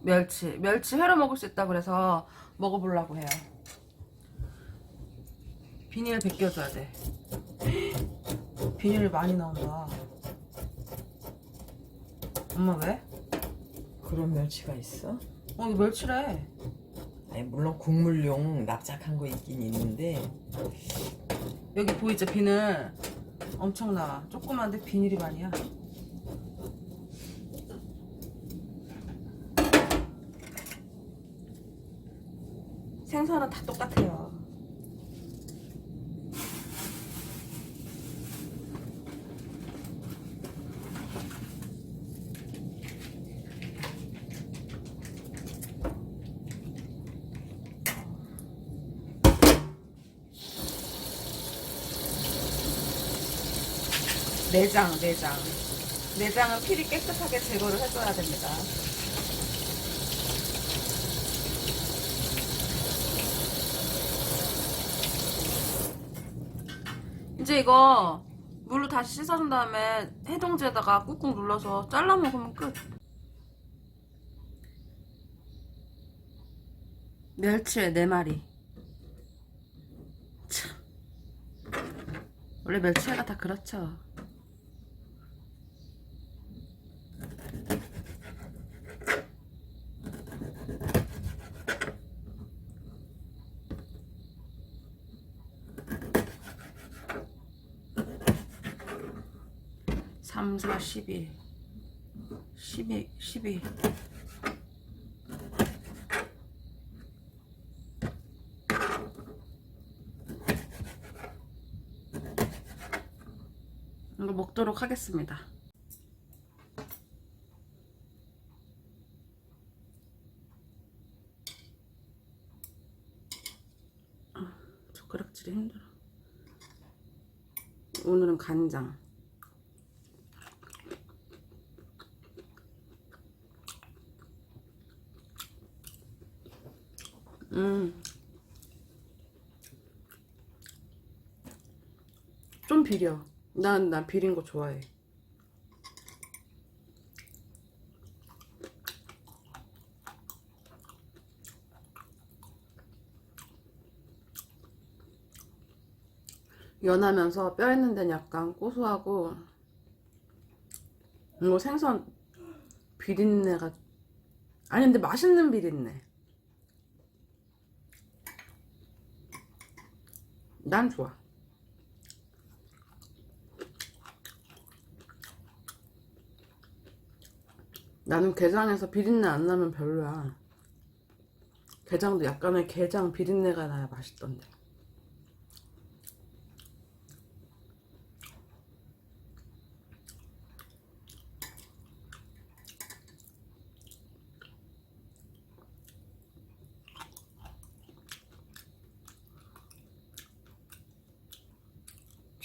멸치. 멸치 회로 먹을 수 있다 그래서 먹어보려고 해요. 비닐 벗겨줘야 돼. 비닐이 많이 나온다. 엄마 왜? 그런 멸치가 있어? 어, 이거 멸치래. 아니 물론 국물용 납작한 거 있긴 있는데 여기 보이죠? 비늘. 엄청 나와. 조그만데 비닐이 많이야. 생선은 다 똑같아요. 내장, 내장. 내장은 필히 깨끗하게 제거를 해줘야 됩니다. 이제 이거 물로 다시 씻어준 다음에 해동지에다가 꾹꾹 눌러서 잘라 먹으면 끝. 멸치에 네 마리. 참. 원래 멸치회가 다 그렇죠. 삼, 사, 십일. 십이, 십이. 이거 먹도록 하겠습니다. 아, 젓가락질이 힘들어. 오늘은 간장. 음. 좀 비려. 난, 난 비린 거 좋아해. 연하면서 뼈 있는 데는 약간 고소하고 이거 생선 비린내가 아니 근데 맛있는 비린내 난 좋아. 나는 게장에서 비린내 안 나면 별로야. 게장도 약간의 게장 비린내가 나야 맛있던데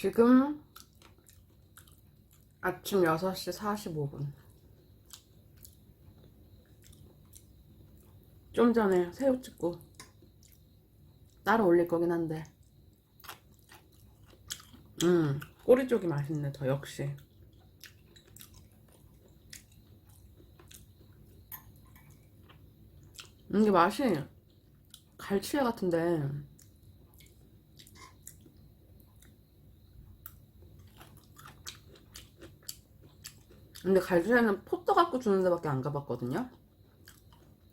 지금 아침 6시 45분. 좀 전에 새우 찍고 따로 올릴 거긴 한데. 음, 꼬리 쪽이 맛있네, 더 역시. 이게 맛이 갈치회 같은데 근데 갈치회는 포터 갖고 주는 데밖에 안 가봤거든요.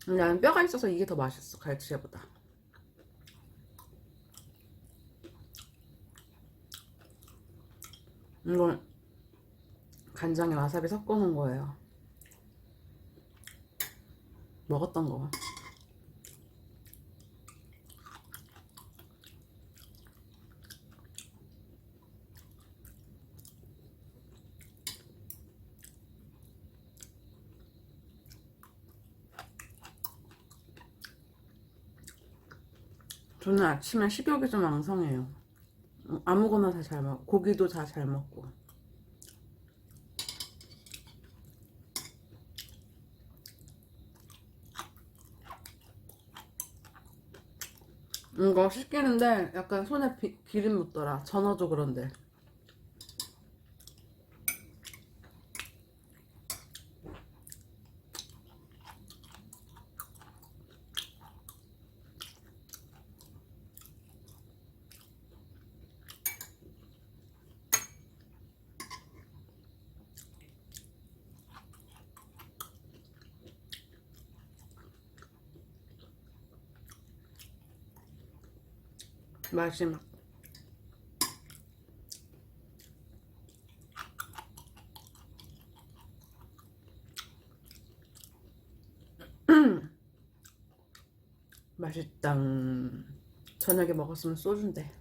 근데 나는 뼈가 있어서 이게 더 맛있어, 갈치회보다. 이건 간장에 와사비 섞어 놓은 거예요. 먹었던 거. 저는 아침에 식욕이 좀 왕성해요. 어, 아무거나 다 잘 먹고 고기도 다 잘 먹고. 이거 씻기는데 약간 손에 비- 기름 묻더라. 전어도 그런데. 마지막. 맛있다. 저녁에 먹었으면 소주인데.